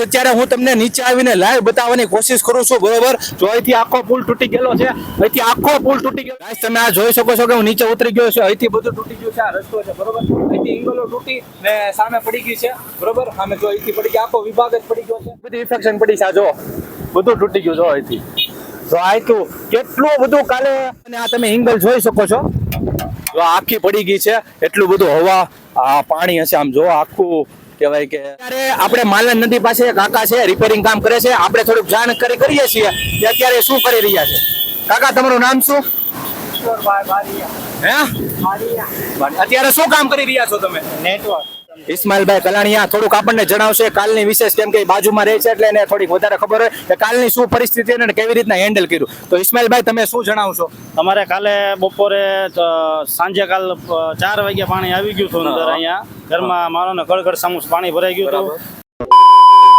અત્યારે હું તમને નીચે આવીને લાઈવ બતાવવાની કોશિશ કરું છું, બરોબર? જો અહીંથી આખો પુલ તૂટી ગયેલો છે, અહીંથી આખો પુલ તૂટી ગયો. ગાઈસ તમે આ જોઈ શકો છો કે હું નીચે ઉતરી ગયો છું, અહીંથી બધું તૂટી ગયું છે, આ રસ્તો છે, બરોબર? અહીંથી ઇંગલો તૂટી ને સામે પડી ગઈ છે, બરોબર? સામે જો અહીંથી પડી ગઈ, આખો વિભાગ જ પડી ગયો છે. બધી ઇન્ફેક્શન પડી છે જો, બધું તૂટી ગયું જો અહીંથી. જો આયતું કેટલું બધું કાલે અને આ તમે ઇંગલ જોઈ શકો છો. જો આખી પડી ગઈ છે, એટલું બધું હવા, આ પાણી હશે, આમ જો આખું કહેવાય કે અત્યારે આપણે માલન નદી પાસે કાકા છે રિપેરિંગ કામ કરે છે. આપણે થોડુંક જાણકારી કરીએ છીએ કે અત્યારે શું કરી રહ્યા છે. કાકા તમારું નામ શું? હે? અત્યારે શું કામ કરી રહ્યા છો તમે? ઇસ્માઇલભાઈ કલાણીયા થોડુંક આપણને જણાવશે કાલની વિશેષ કેમ કે બાજુમાં રહે છે એટલે એને થોડીક વધારે ખબર હોય કે કાલની શું પરિસ્થિતિ અને કેવી રીતના હેન્ડલ કર્યું. તો ઇસ્માઇલભાઈ તમે શું જણાવશો? અમારે કાલે બપોરે સાંજે કાલ ચાર વાગે પાણી આવી ગયું હતું અંદર અહીંયા. ઘરમાં મારો ને કડકડ સામુસ પાણી ભરાઈ ગયું હતું.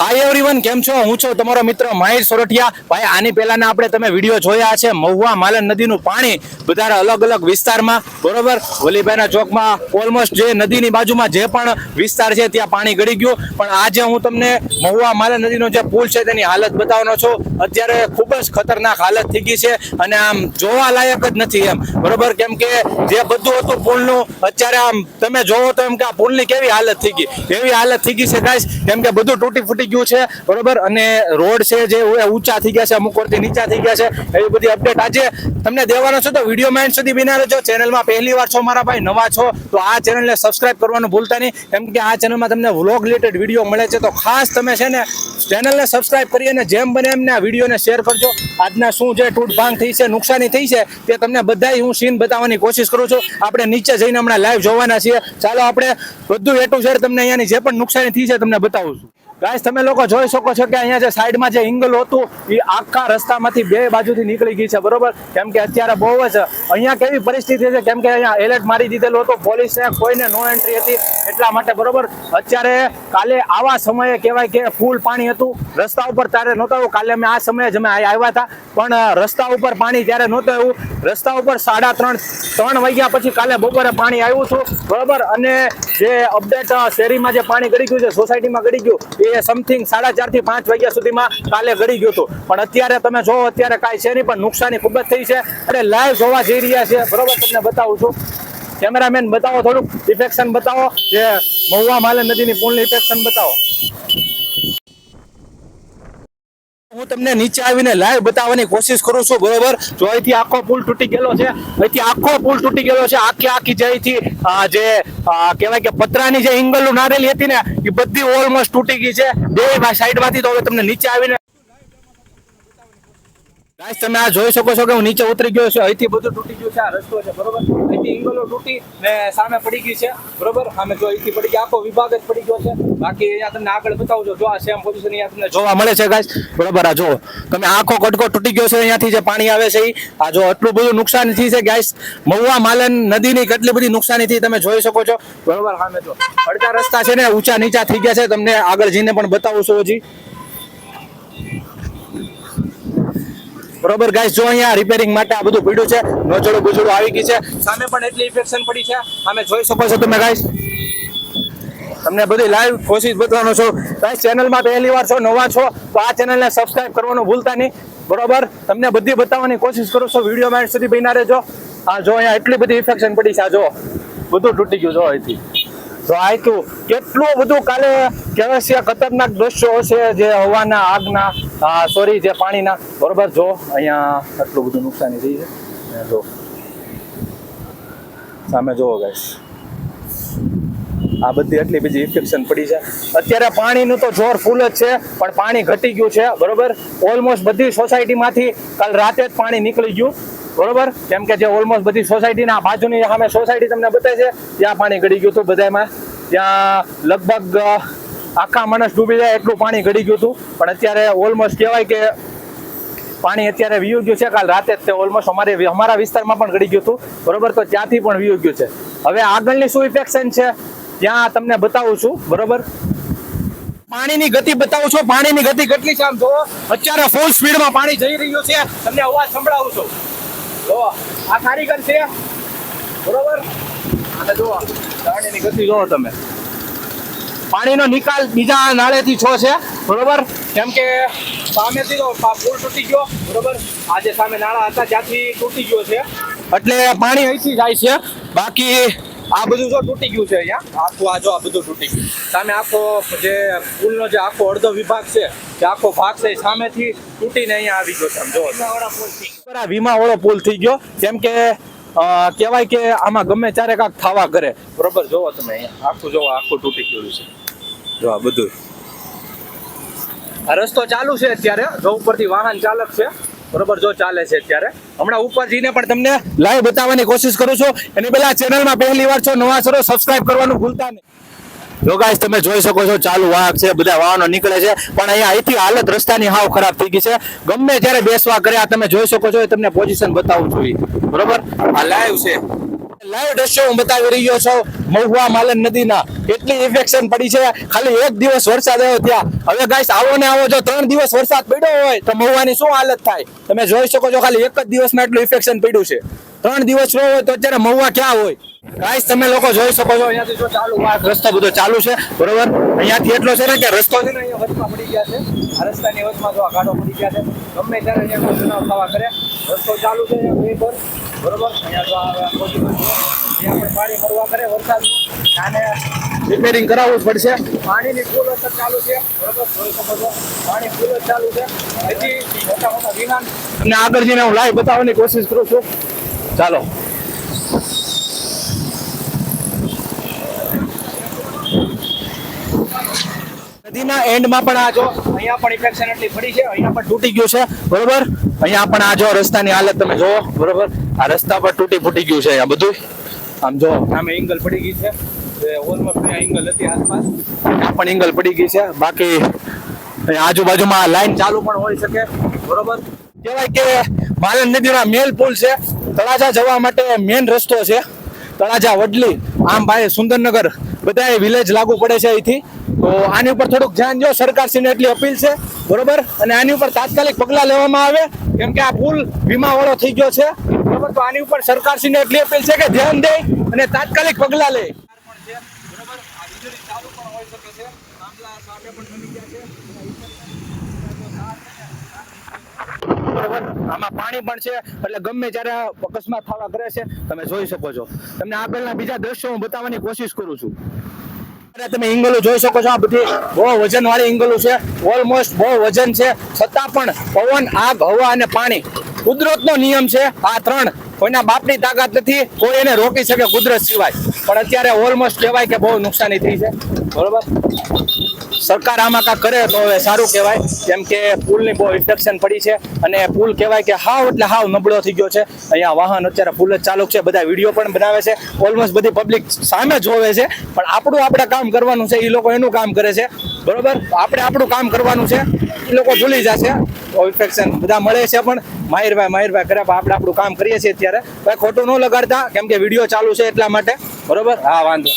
હાય એવરીવન કેમ છો? હું છું તમારો મિત્ર માહિર સોરઠિયા. ભાઈ, આની પહેલાના આપણે તમે વીડિયો જોયા છે મહુવા માલન નદીનું પાણી બધા અલગ અલગ વિસ્તારમાં. બરોબર? વલીભાઈના ચોકમાં ઓલમોસ્ટ જે નદીની બાજુમાં જે પણ વિસ્તાર છે ત્યાં પાણી ગળી ગયું. પણ આજે હું તમને મહુવા માલન નદીનો જે પુલ છે તેની હાલત બતાવવાનો છું. અત્યારે ખૂબ જ ખતરનાક હાલત થઈ ગઈ છે અને આમ જોવા લાયક જ નથી એમ. બરોબર? કેમ કે જે બધું હતું પુલનું, અત્યારે આમ તમે જોવો તો એમ કે આ પુલની કેવી હાલત થઈ ગઈ. એવી હાલત થઈ ગઈ છે ગાઈસ કેમ કે બધું તૂટી ફૂટી ગયું છે, બરોબર? અને રોડ છે જે ઊંચા થઈ ગયા છે, અમુક વરથી નીચા થઈ ગયા છે, એવી બધી અપડેટ આજે તમને દેવાનો છો તો વીડિયો માઇન્ડ સુધી બિના રહેજો. ચેનલમાં પહેલી વાર છો, મારા ભાઈ, નવા છો, તો આ ચેનલને સબસ્ક્રાઇબ કરવાનું ભૂલતા નહીં. કેમ કે આ ચેનલમાં તમને વ્લોગ રિલેટેડ વીડિયો મળે છે, તો ખાસ તમે છે ને ચેનલને સબસ્ક્રાઇબ કરી અને જેમ બને એમને આ વિડીયોને શેર કરજો. આજના શું જે તૂટભાંગ થઈ છે, નુકસાની થઈ છે, તે તમને બધાય હું સીન બતાવવાની કોશિશ કરું છું. આપણે નીચે જઈને હમણાં લાઈવ જોવાના છીએ. ચાલો આપણે બધું એ ટુ તમને અહીંયાની જે પણ નુકસાની થઈ છે, તમને બતાવું છું. ગાઈસ તમે લોકો જોઈ શકો છો કે અહીંયા જે સાઈડમાં જે એંગલ હતું, એ આખા રસ્તામાંથી બે બાજુથી નીકળી ગઈ છે, બરોબર? કેમ કે અત્યારે બહુ જ અહીંયા કેવી પરિસ્થિતિ છે? કેમ કે અહીંયા એલર્ટ મારી દીધેલું હતું, પોલીસને કોઈને નો એન્ટ્રી હતી એટલા માટે, બરોબર? અત્યારે કાલે આવા સમયે કહેવાય કે ફૂલ પાણી હતું. રસ્તા ઉપર ત્યારે નહોતું આવ્યું કાલે અમે આ સમયે જ અમે આવ્યા હતા. પણ રસ્તા ઉપર પાણી ત્યારે નહોતું આવ્યું રસ્તા ઉપર સાડા ત્રણ ત્રણ વાગ્યા પછી કાલે બપોરે પાણી આવ્યું હતું. બરોબર? અને જે અપડેટ શેરીમાં જે પાણી ગળી ગયું છે સોસાયટીમાં ગળી ગયું, એ સમથિંગ સાડા ચારથી પાંચ વાગ્યા સુધીમાં કાલે ગળી ગયું હતું. પણ અત્યારે તમે જો, અત્યારે કાંઈ છે નહીં, પણ નુકસાની ખૂબ જ થઈ છે. એટલે લાઈવ જોવા જઈ રહ્યા છે. બરોબર, તમને બતાવું છું. કેમેરામેન બતાવો થોડુંક. ઇફેક્શન બતાવો. જે મહુવા માલે નદીની પુલની ઇફેક્શન બતાવો. હું તમને નીચે આવીને લાઈવ બતાવવાની કોશિશ કરું છું, બરોબર? જો અહીંથી આખો પુલ તૂટી ગયેલો છે, અહીંથી આખો પુલ તૂટી ગયેલો છે, આખી આખી જે અહીંથી જે કહેવાય કે પતરાની જે એંગલ નારેલી હતી ને, એ બધી ઓલમોસ્ટ તૂટી ગઈ છે. બે સાઈડમાંથી તો હવે તમને નીચે આવીને ગાઈસ તમે આ જોઈ શકો છો કે હું નીચે ઉતરી ગયો છું, અહીંથી બધું તૂટી ગયું છે, આ રસ્તો છે, બરોબર? અહીંથી ઇંગલો તૂટી ને સામે પડી ગઈ છે, બરોબર? સામે જો અહીંથી પડી ગઈ, આખો વિભાગ જ પડી ગયો છે. બાકી અહીંયા તમને આગળ બતાવજો જો આ સેમ પોઝિશન અહીંયા તમને જોવા મળે છે ગાઈસ બરોબર, આ જો તમે આખો કટકો તૂટી ગયો છે, અહીંયાથી જે પાણી આવે છે. આ જો આટલું બધું નુકસાન થઈ છે ગાઈસ મહુવા, માલન નદીની કેટલી બધી નુકસાની થઈ તમે જોઈ શકો છો. બરોબર સામે જો. અડધા રસ્તા છે ને, ઊંચા નીચા થઈ ગયા છે, તમને આગળ જઈને પણ બતાવું છું હજી. બરોબર ગાઈસ જો અહીંયા રિપેરિંગ માટે આ બધું પડ્યું છે નોચડો બુચડું આવી ગઈ છે. સામે પણ એટલી ઇન્ફેક્શન પડી છે. અમે જોઈ શકો છો તમે ગાઈસ તમને બધી લાઈવ કોશિશ બતાવવાનો છો. ગાઈસ ચેનલમાં પહેલી વાર છો નવા છો તો આ ચેનલને સબસ્ક્રાઇબ કરવાનું ભૂલતા નહીં. બરોબર? તમને બધી બતાવવાની કોશિશ કરું છું. વીડિયો મેન્ટ સુધી બન્યા રહેજો. આ જો અહીંયા એટલી બધી ઇન્ફેક્શન પડી છે આ જો. બધું તૂટી ગયું જો અહીંથી. તો આ કેટલું બધું કાલે કહેવાય ખતરનાક દ્રશ્યો હશે જે હવાના આગના. સોરી જે પાણીના, બરોબર, જો, અહીંયા આટલું બધું નુકસાની થઈ છે. જો, સામે જોવો ગાઈસ આ બધી એટલી બીજી ઇન્ફેક્શન પડી છે. અત્યારે પાણીનું તો જોર ફૂલ જ છે, પણ પાણી ઘટી ગયું છે, બરોબર? ઓલમોસ્ટ બધી સોસાયટીમાંથી કાલ રાતે જ પાણી નીકળી ગયું, બરોબર? કેમ કે જે ઓલમોસ્ટ બધી સોસાયટીના બાજુની સામે સોસાયટી તમને બતાવે છે, ત્યાં પાણી ગળી ગયું હતું બધામાં ત્યાં લગભગ આખા માણસ ડૂબી જાય એટલું પાણી ગળી ગયું હતું. પણ અત્યારે ઓલમોસ્ટ કહેવાય કે પાણી અત્યારે વીયુ ગયું છે. કાલ રાતે જ તે ઓલમોસ્ટ અમારે અમારા વિસ્તારમાં પણ ગળી ગયું હતું. બરોબર? તો ત્યાંથી પણ વીયુ ગયું છે. હવે આગળની શું ઇફેક્શન છે? ત્યાં તમને બતાવું છું. બરોબર? પાણીની ગતિ બતાવું છું. પાણીની ગતિ કેટલી છે આમ જોવો અત્યારે ફૂલ સ્પીડમાં પાણી જઈ રહ્યું છે. તમને અવાજ સંભળાવું છું. જો આ કારીગર છે. બરોબર? અને જુઓ. પાણીની ગતિ જોવો તમે. પાણીનો નિકાલ બીજા નાળેથી છો છે, બરોબર? કેમ કે સામેથી તો પુલ તૂટી ગયો, બરોબર? આજે સામે નાળા હતા, ત્યાંથી તૂટી ગયો છે. એટલે પાણી અહીંથી જાય છે. બાકી આ બધું જો તૂટી ગયું છે અહીંયા. આખું આ જો આ બધું તૂટી ગયું. સામે આખો જે પુલનો જે આખો અડધો વિભાગ છે, જે આખો ભાગ છે સામેથી તૂટીને અહીંયા આવી ગયો છે, આમ જો આ વીમાવાળો પુલ થઈ ગયો. કેમ કે કહેવાય કે આમાં ગમે ત્યારે કાંક થવા કરે. બરોબર? જોવો તમે અહીંયા. આખું જોવો આખું તૂટી ગયું છે. જો આ બધું. આ રસ્તો ચાલુ છે અત્યારે. જો ઉપરથી વાહન ચાલક છે. બરોબર જો ચાલે છે અત્યારે. હમણાં ઉપર જઈને પણ તમને લાઈવ બતાવવાની કોશિશ કરું છું. એની પહેલા ચેનલમાં પહેલી વાર છો નવા છો સબસ્ક્રાઇબ કરવાનું ભૂલતા નહીં. જો ગાઈસ તમે જોઈ શકો છો ચાલુ વાહક છે બધા વાહનો નીકળે છે. પણ અહીંયા અહીંથી હાલત રસ્તાની હાવ ખરાબ થઈ ગઈ છે. ગમે ત્યારે બેસવા કર્યા તમે જોઈ શકો છો એ તમને પોઝિશન બતાવું જોઈએ બરોબર? આ લાઈવ છે. લાઈવ દ્રશ્યો હું બતાવી રહ્યો છું. મહુવા માલન નદીના એટલી ઇન્ફેક્શન પડી છે. ખાલી એક દિવસ વરસાદ આવ્યો ત્યાં. હવે ગાઈસ આવો ને આવો, જો ત્રણ દિવસ વરસાદ પડ્યો હોય, તો મહુવાની શું હાલત થાય? તમે જોઈ શકો છો, ખાલી એક જ દિવસમાં એટલું ઇન્ફેક્શન પડ્યું છે. ત્રણ દિવસ ન હોય, તો અત્યારે મહુવા ક્યાં હોય? ગાઈસ તમે લોકો જોઈ શકો છો, અહીંયાથી જો ચાલુ રસ્તો બધો ચાલુ છે. બરોબર? અહીંયાથી એટલો છે ને કે રસ્તો છે ને અહીંયા વચમાં પડી ગયા છે. આ રસ્તાની વચમાં જો આ ગાડો પડી ગયા છે. ગમે ત્યારે અહીંયા ચુનાવ કરે, રસ્તો ચાલુ છે બે પર બરોબર અહીંયા જો આ પોઝિશન છે ત્યાં પણ પાણી ભરવા કરે વરસાદનું આને રિપેરિંગ કરાવવું જ પડશે. પાણીની ફૂલ અસર ચાલુ છે. બરોબર? જોઈ શકો છો. પાણી ફૂલ જ ચાલુ છે. હજી મોટા મોટા વિમાન અને આગળ જઈને હું લાઈવ બતાવવાની કોશિશ કરું છું. ચાલો. નદીના એન્ડમાં પણ આ જો અહીંયા પણ ઇફેક્શન એટલી પડી છે. અહીંયા પણ તૂટી ગયું છે. બરોબર? અહીંયા પણ આ જો રસ્તાની હાલત તમે જોવો બરોબર? આ રસ્તા પર તૂટી ફૂટી ગયું છે આ બધું આમ જો. સામે એંગલ પડી ગઈ છે. ઓલમોસ્ટ એંગલ હતી આસપાસ. પણ એંગલ પડી ગઈ છે. બાકી આજુબાજુમાં લાઈન ચાલુ પણ હોઈ શકે. બરોબર? કહેવાય કે માલણ નદીના મેલ પુલ છે. તળાજા જવા માટે મેન રસ્તો છે. તળાજા વડલી આમ ભાઈ સુંદરનગર બધા વિલેજ લાગુ પડે છે અહીંથી. તો આની ઉપર થોડુંક ધ્યાન જો સરકારશ્રીને એટલી અપીલ છે. બરોબર? અને આની ઉપર તાત્કાલિક પગલાં લેવામાં આવે. કેમ કે આ પુલ વીમાવાળો થઈ ગયો છે. બરોબર તો આની ઉપર સરકારશ્રીને એટલી અપીલ છે કે ધ્યાન દે અને તાત્કાલિક પગલાં લે. આમાં પાણી પણ છે, એટલે ગમે જ્યારે અકસ્માત થવા કરે છે, તમે જોઈ શકો છો. તમને આગળના બીજા દ્રશ્યો હું બતાવવાની કોશિશ કરું છું. તમે ઇંગલો જોઈ શકો છો આ બધી બહુ વજન વાળી ઇંગલો છે. ઓલમોસ્ટ બહુ વજન છે. છતાં પણ પવન, આગ, હવા અને પાણી કુદરતનો નિયમ છે. આ ત્રણ કોઈના બાપની તાકાત નથી, કોઈ એને રોકી શકે કુદરત સિવાય. પણ અત્યારે ઓલમોસ્ટ કહેવાય કે બહુ નુકસાની થઈ છે. બરોબર? સરકાર આમાં કાંઈ કરે તો હવે સારું કહેવાય. કેમ કે પુલની બહુ ઇન્ફેક્શન પડી છે અને પુલ કહેવાય કે હાવ એટલે હાવ નબળો થઈ ગયો છે. અહીંયા વાહન અત્યારે પુલ જ ચાલુ છે, બધા વીડિયો પણ બનાવે છે. ઓલમોસ્ટ બધી પબ્લિક સામે જોવે છે. પણ આપણું આપણે કામ કરવાનું છે એ લોકો એનું કામ કરે છે. બરોબર? આપણે આપણું કામ કરવાનું છે એ લોકો ભૂલી જશે. ઇન્ફેક્શન બધા મળે છે પણ માહિરભાઈ માહિરભાઈ કરે પણ આપણે આપણું કામ કરીએ છીએ અત્યારે. ભાઈ ખોટું ન લગાડતા, કેમ કે વીડિયો ચાલુ છે એટલા માટે. બરોબર? હા, વાંધો.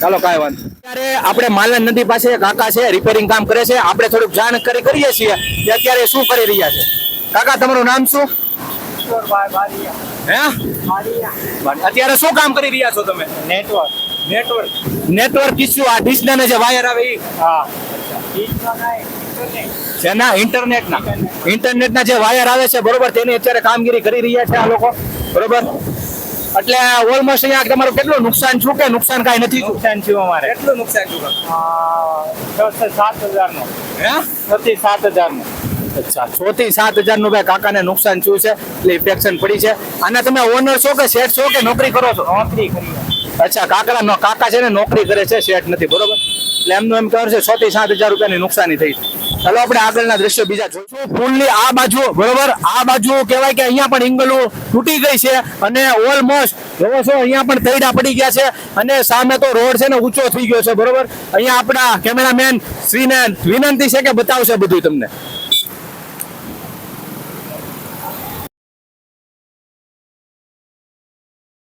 ચાલો, કાંઈ વાંધો અત્યારે આપણે માલણ નદી પાસે કાકા છે રિપેરિંગ કામ કરે છે. આપણે થોડુંક જાણકારી કરીએ છીએ કે અત્યારે શું કરી રહ્યા છે. કાકા, તમારું નામ શું? અત્યારે શું કામ કરી રહ્યા છો તમે? નેટવર્ક નેટવર્ક નેટવર્ક ઇસ્યુ આ ડિશના ને જે વાયર આવે ઈ. હા જેના ઇન્ટરનેટના ઇન્ટરનેટના જે વાયર આવે છે, બરોબર? તેની અત્યારે કામગીરી કરી રહ્યા છે આ લોકો. બરોબર? એટલે ઓલમોસ્ટ અહીંયા તમારું કેટલું નુકસાન થયું કે નુકસાન કાંઈ નથી? થયું? નુકસાન થયું અમારે. કેટલું નુકસાન થયું? છ સાત હજાર હે? છ થી સાત હજારનો. અચ્છા છ થી સાત હજારનું ભાઈ કાકાને નુકસાન થયું છે એટલે ઇન્ફેક્શન પડી છે. અને તમે ઓનર છો કે શેઠ છો કે નોકરી કરો છો? નોકરી કરી અચ્છા કાકા કાકા છે ને નોકરી કરે છે શેઠ નથી બરોબર? એટલે એમનું એમ કહેવાનું છે છ થી સાત હજાર રૂપિયાની નુકસાની થઈ. ચાલો આપણે આગળના દ્રશ્યો બીજા જોઈશું. પુલની આ બાજુ, બરોબર? આ બાજુ કહેવાય કે અહીંયા પણ ઇંગલું તૂટી ગઈ છે અને ઓલમોસ્ટ, જોવો છો, અહીંયા પણ તૈડા પડી ગયા છે અને સામે તો રોડ છે ને ઊંચો થઈ ગયો છે, બરોબર? અહીંયા આપણા કેમેરામેન શ્રીને વિનંતી છે કે બતાવશે બધું તમને.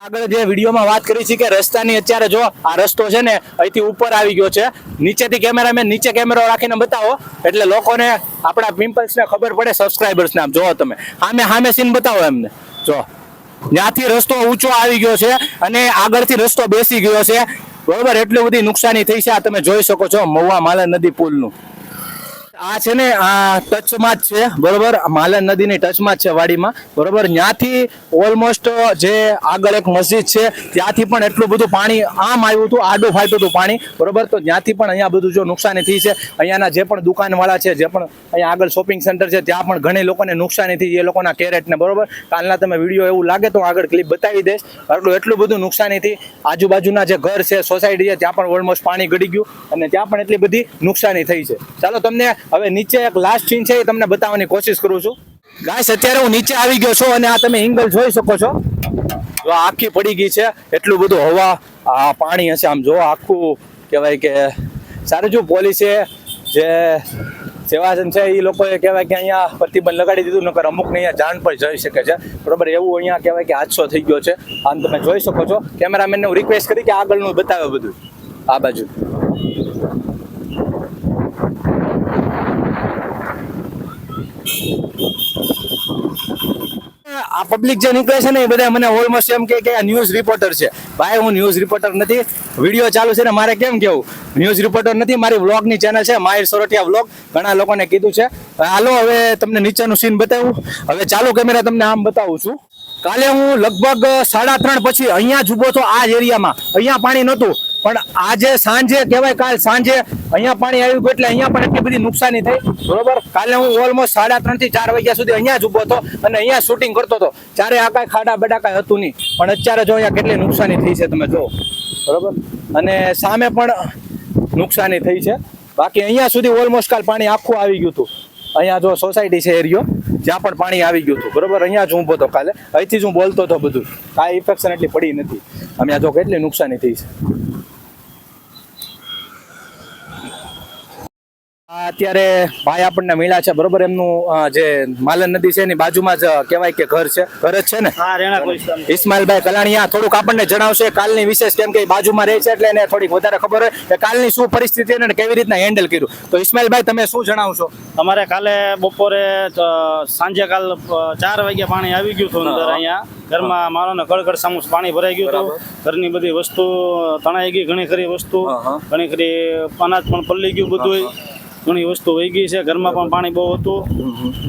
આગળ જે વિડીયોમાં વાત કરી છે કે રસ્તાની અત્યારે જો આ રસ્તો છે ને અહીંથી ઉપર આવી ગયો છે. નીચેથી કેમેરામેન નીચે કેમેરો રાખીને બતાવો. એટલે લોકોને આપણા પિમ્પલ્સને ખબર પડે સબસ્ક્રાઈબર્સને આમ. જોવો તમે. સામે સામે સીન બતાવો એમને. જો ત્યાંથી રસ્તો ઊંચો આવી ગયો છે અને આગળથી રસ્તો બેસી ગયો છે. બરોબર? એટલી બધી નુકસાની થઈ છે. આ તમે જોઈ શકો છો. મહુવા માલા નદી પુલનું. આ છે ને, આ ટચમાં જ છે, બરોબર? માલન નદીની ટચમાં જ છે વાડીમાં, બરોબર? ત્યાંથી ઓલમોસ્ટ જે આગળ એક મસ્જિદ છે, ત્યાંથી પણ એટલું બધું પાણી આમ આવ્યું હતું, આડું ફાટ્યું હતું પાણી, બરોબર? તો ત્યાંથી પણ અહીંયા બધું જો નુકસાની થઈ છે, અહીંયાના જે પણ દુકાનવાળા છે, જે પણ અહીંયા આગળ શોપિંગ સેન્ટર છે, ત્યાં પણ ઘણી લોકોને નુકસાની થઈ, એ લોકોના કેરેટને, બરોબર? કાલના તમે વીડિયો એવું લાગે તો આગળ ક્લિપ બતાવી દઈશ. એટલું એટલું બધું નુકસાની થઈ, આજુબાજુના જે ઘર છે સોસાયટી છે, ત્યાં પણ ઓલમોસ્ટ પાણી ગળી ગયું, અને ત્યાં પણ એટલી બધી નુકસાની થઈ છે. ચાલો, તમને હવે નીચે એક લાસ્ટ સીન છે એ તમને બતાવવાની કોશિશ કરું છું. ગાઈસ અત્યારે હું નીચે આવી ગયો છું અને આ તમે એંગલ જોઈ શકો છો. જો આખી પડી ગઈ છે, એટલું બધું હવા, આ પાણી હશે. આમ જો આખું કહેવાય કે સારું જો પોલીસે જે સેવાસન છે એ લોકોએ કહેવાય કે અહીંયા પ્રતિબંધ લગાડી દીધું, નકર અમુકને અહીંયા જાણ પણ જઈ શકે છે. બરોબર, એવું અહીંયા કહેવાય કે હાદસો થઈ ગયો છે. આમ તમે જોઈ શકો છો. કેમેરામેનને હું રિક્વેસ્ટ કરી કે આગળનું બતાવે બધું. આ બાજુ. આ પબ્લિક જે નીકળે છે ને એ બધા મને ઓલમોસ્ટ એમ કે આ ન્યૂઝ રિપોર્ટર છે. ભાઈ, હું ન્યૂઝ રિપોર્ટર નથી. વીડિયો ચાલુ છે ને મારે કેમ કેવું? ન્યૂઝ રિપોર્ટર નથી, મારી વ્લોગની ચેનલ છે, માહિર સોરઠિયા વ્લોગ ઘણા લોકોને કીધું છે. હાલો, હવે તમને નીચેનું સીન બતાવું. હવે ચાલુ કેમેરા તમને આમ બતાવું છું. કાલે હું લગભગ સાડા ત્રણ પછી અહીંયા જ ઊભો હતો આ જ એરિયામાં અહીંયા પાણી નહોતું. પણ આજે સાંજે કહેવાય કાલ સાંજે અહીંયા પાણી આવ્યું ગયું એટલે અહીંયા પણ એટલી બધી નુકસાની થઈ. બરોબર? કાલે હું ઓલમોસ્ટ સાડા ત્રણથી ચાર વાગ્યા સુધી અહીંયા જ ઊભો હતો અને અહીંયા શૂટિંગ કરતો હતો. ચારે આ કાંઈ ખાડા બેડા કાંઈ હતું નહીં. પણ અત્યારે જો અહીંયા કેટલી નુકસાની થઈ છે તમે જો. બરોબર? અને સામે પણ નુકસાની થઈ છે. બાકી અહીંયા સુધી ઓલમોસ્ટ કાલ પાણી આખું આવી ગયું હતું. અહીંયા જો સોસાયટી છે એરિયો, જ્યાં પણ પાણી આવી ગયું હતું. બરોબર? અહીંયા જ ઊભો હતો કાલે. અહીંથી જ હું બોલતો હતો બધું. કાંઈ ઇફેક્શન એટલી પડી નથી. અમે આ જો કેટલી નુકસાની થઈ છે. અત્યારે ભાઈ આપણને મળ્યા છે બરોબર? એમનું જે માલન નદી છે એની બાજુમાં જ કહેવાય કે ઘર છે. ઘર જ છે ને? ઇસ્માઇલભાઈ કલાણીયા થોડુંક આપણને જણાવશે કાલની વિશેષ કેમ કે બાજુમાં રહે છે એટલે એને થોડીક વધારે ખબર હોય કે કાલની શું પરિસ્થિતિ અને કેવી રીતના હેન્ડલ કર્યું. તો ઇસ્માઇલભાઈ તમે શું જણાવશો? અમારે કાલે બપોરે સાંજે કાલ ચાર વાગ્યા પાણી આવી ગયું હતું અંદર અહીંયા. ઘરમાં મારો ને કડકડ સામુસ પાણી ભરાઈ ગયું હતું. ઘરની બધી વસ્તુ તણાઈ ગઈ ઘણી ખરી વસ્તુ. ઘણી ખરી અનાજ પણ પલળી ગયું બધું ઘણી વસ્તુ વહી ગઈ છે. ઘરમાં પણ પાણી બહુ હતું.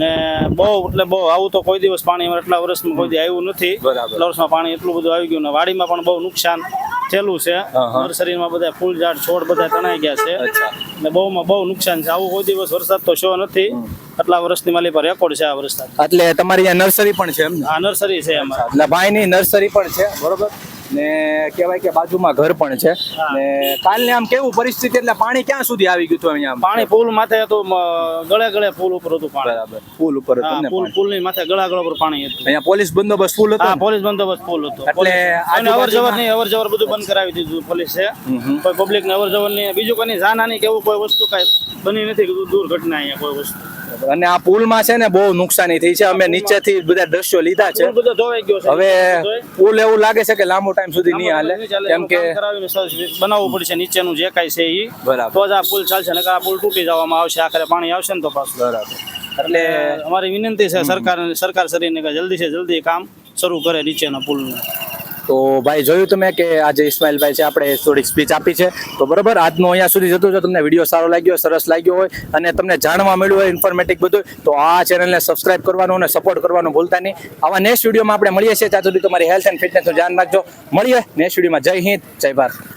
ને બહુ એટલે બહુ આવું તો કોઈ દિવસ પાણી એટલા વર્ષમાં કોઈ આવ્યું નથી. એટલા વર્ષમાં પાણી એટલું બધું આવી ગયું ને વાડીમાં પણ બહુ નુકસાન થયેલું છે. નર્સરીમાં બધા ફૂલ ઝાડ છોડ બધા તણાઈ ગયા છે. ને બહુમાં બહુ નુકસાન છે. આવું કોઈ દિવસ વરસાદ તો શો નથી. આટલા વર્ષની માલી પર રેકોર્ડ છે આ વરસાદ. એટલે તમારી નર્સરી પણ છે એમ આ નર્સરી છે અમારે. એટલે ભાઈની નર્સરી પણ છે બરોબર? ને કહેવાય કે બાજુમાં ઘર પણ છે. ને કાલને આમ કેવું પરિસ્થિતિ એટલે પાણી ક્યાં સુધી આવી ગયું હતું અહીંયા પાણી પુલ માથે હતું ગળે ગળે પુલ ઉપર હતું પાણી. બરાબર. પુલ ઉપર પુલ પુલની માથે ગળા ગળા ઉપર પાણી હતું. અહીંયા પોલીસ બંદોબસ્ત ફૂલ હતો પોલીસ બંદોબસ્ત પુલ હતો. એટલે અવર જવર નહીં અવર જવર બધું બંધ કરાવી દીધું પોલીસે. કોઈ પબ્લિક ને અવર જવરની બીજું કોઈ જાનહાની કેવું કોઈ વસ્તુ કઈ બની નથી દુર્ઘટના અહીંયા કોઈ વસ્તુ. અને આ પુલમાં છે ને બહુ નુકસાની થઈ છે. અમે નીચેથી બધા દ્રશ્યો લીધા છે. હવે પુલ એવું લાગે છે કે લાંબો ટાઈમ સુધી નહીં હાલે. કેમ કે બનાવવું પડશે. નીચેનું જે કાંઈ છે એ બરાબર. તો જ આ પુલ ચાલશે નકર આ પુલ તૂટી જવામાં આવશે. આખરે પાણી આવશે ને તો પાછું. બરાબર. એટલે અમારી વિનંતી છે સરકાર સરકાર શ્રીને કે જલ્દી છે જલ્દી કામ શરૂ કરે નીચેના પુલનું. તો ભાઈ, જોયું તમે કે આજે ઇસ્માઇલભાઈ છે, આપણે થોડીક સ્પીચ આપી છે. તો બરોબર, આજનો અહીંયા સુધી જતું જો તમને વીડિયો સારો લાગ્યો, સરસ લાગ્યો હોય, અને તમને જાણવા મળ્યું હોય ઇન્ફોર્મેટિવ બધું, તો આ ચેનલને સબસ્ક્રાઇબ કરવાનું અને સપોર્ટ કરવાનું ભૂલતા નહીં. આવા નેક્સ્ટ વિડીયોમાં આપણે મળીએ છીએ. ત્યાં સુધી તમારી હેલ્થ એન્ડ ફિટનેસનું ધ્યાન રાખજો. મળીએ નેક્સ્ટ વિડીયોમાં જય હિન્દ, જય ભારત.